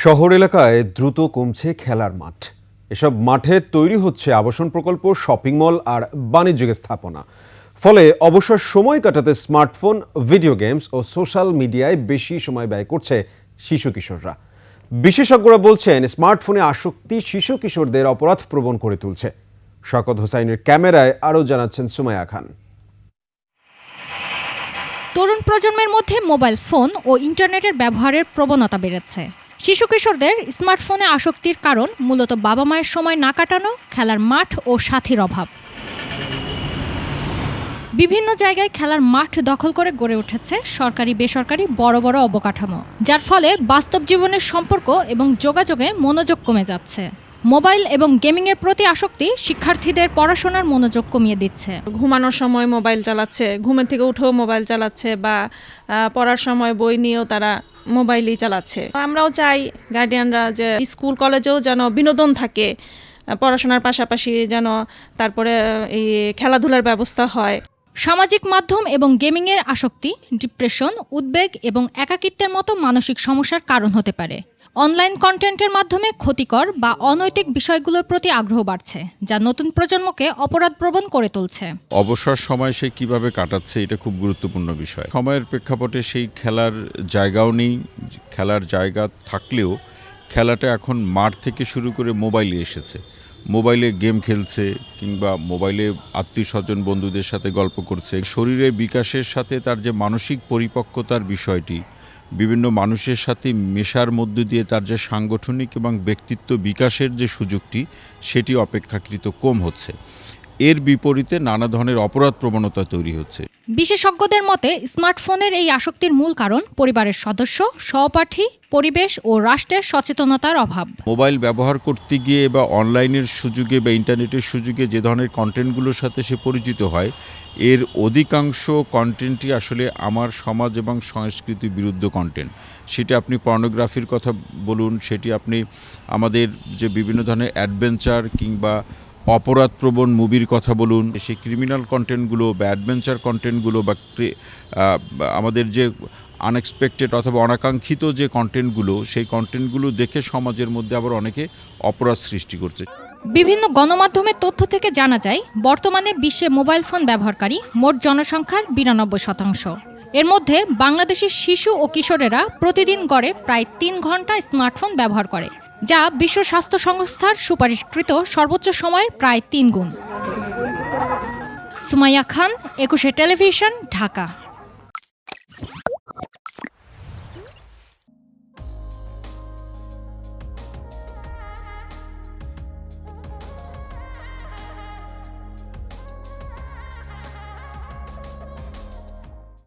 শহর এলাকায় দ্রুত কমছে খেলার মাঠ। এসব মাঠে তৈরি হচ্ছে আবাসন প্রকল্প, শপিং মল আর বাণিজ্যিক স্থাপনা। ফলে অবসর সময় কাটাতে স্মার্টফোন, ভিডিও গেমস ও সোশ্যাল মিডিয়ায় বেশি সময় ব্যয় করছে শিশু কিশোররা। বিশেষজ্ঞরা বলছেন, স্মার্টফোনে আসক্তি শিশু কিশোরদের অপরাধ প্রবণ করে তুলছে। শকত হোসাইনের ক্যামেরায় আরও জানাচ্ছেন সুমায়া খান। তরুণ প্রজন্মের মধ্যে মোবাইল ফোন ও ইন্টারনেটের ব্যবহারের প্রবণতা বেড়েছে। শিশু কিশোরদের স্মার্টফোনে আসক্তির কারণ মূলত বাবা মায়ের সময় না কাটানো, খেলার মাঠ ও সাথীর অভাব। বিভিন্ন জায়গায় খেলার মাঠ দখল করে গড়ে উঠেছে সরকারি, বেসরকারি বড় বড় অবকাঠামো, যার ফলে বাস্তব জীবনের সম্পর্ক এবং যোগাযোগে মনোযোগ কমে যাচ্ছে। মোবাইল এবং গেমিংয়ের প্রতি আসক্তি শিক্ষার্থীদের পড়াশোনার মনোযোগ কমিয়ে দিচ্ছে। ঘুমানোর সময় মোবাইল চালাচ্ছে ঘুমের থেকে উঠেও মোবাইল চালাচ্ছে বা পড়ার সময় বই নিয়েও তারা মোবাইলই চালাচ্ছে। আমরাও চাই গার্ডিয়ানরা যে স্কুল কলেজেও যেন বিনোদন থাকে পড়াশোনার পাশাপাশি যেন তারপরে এই খেলাধুলার ব্যবস্থা হয়। সামাজিক মাধ্যম এবং গেমিংয়ের আসক্তি ডিপ্রেশন উদ্বেগ এবং একাকিত্বের মতো মানসিক সমস্যার কারণ হতে পারে। অনলাইন কন্টেন্টের মাধ্যমে ক্ষতিকর বা অনৈতিক বিষয়গুলোর প্রতি আগ্রহ বাড়ছে, যা নতুন প্রজন্মকে অপরাধপ্রবণ করে তুলছে। অবসর সময় সে কীভাবে কাটাচ্ছে, এটা খুব গুরুত্বপূর্ণ বিষয়। সময়ের প্রেক্ষাপটে সেই খেলার জায়গাও নেই, খেলার জায়গা থাকলেও খেলাটা এখন মাঠ থেকে শুরু করে মোবাইলে এসেছে। মোবাইলে গেম খেলছে কিংবা মোবাইলে আত্মীয় স্বজন বন্ধুদের সাথে গল্প করছে। শরীরের বিকাশের সাথে তার যে মানসিক পরিপক্কতার বিষয়টি বিভিন্ন মানুষের সাথে মেশার মধ্য দিয়ে তার যে সাংগঠনিক এবং ব্যক্তিত্ব বিকাশের যে সুযোগটি, সেটি অপেক্ষাকৃত কম হচ্ছে। এর বিপরীতে নানা ধরনের অপরাধ প্রবণতা তৈরি হচ্ছে। বিশেষজ্ঞদের মতে স্মার্টফোনের এই আসক্তির মূল কারণ পরিবারের সদস্য সহপাঠী পরিবেশ ও রাষ্ট্রের সচেতনতার অভাব। মোবাইল ব্যবহার করতে গিয়ে বা অনলাইনের সুযোগে বা ইন্টারনেটের সুযোগে যে ধরনের কন্টেন্টগুলোর সাথে সে পরিচিত হয় এর অধিকাংশ কন্টেন্টই আসলে আমার সমাজ এবং সংস্কৃতি বিরুদ্ধ কন্টেন্ট। সেটি আপনি পর্নোগ্রাফির কথা বলুন সেটি আপনি আমাদের যে বিভিন্ন ধরনের অ্যাডভেঞ্চার কিংবা অপরাধপ্রবণ মুভির কথা বলুন, সেই ক্রিমিনাল কন্টেন্টগুলো বা অ্যাডভেঞ্চার কন্টেন্টগুলো বা আমাদের যে আনএক্সপেক্টেড অথবা অনাকাঙ্ক্ষিত যে কন্টেন্টগুলো সেই কন্টেন্টগুলো দেখে সমাজের মধ্যে আবার অনেকে অপরাধ সৃষ্টি করছে। বিভিন্ন গণমাধ্যমের তথ্য থেকে জানা যায়, বর্তমানে বিশ্বে মোবাইল ফোন ব্যবহারকারী মোট জনসংখ্যার বিরানব্বই শতাংশ। এর মধ্যে বাংলাদেশের শিশু ও কিশোরেরা প্রতিদিন গড়ে প্রায় তিন ঘণ্টা স্মার্টফোন ব্যবহার করে। যা বিশ্ব স্বাস্থ্য সংস্থার সুপারিশকৃত সর্বোচ্চ সময়ের প্রায় তিন গুণ। সুমাইয়া খান, একুশে টেলিভিশন, ঢাকা।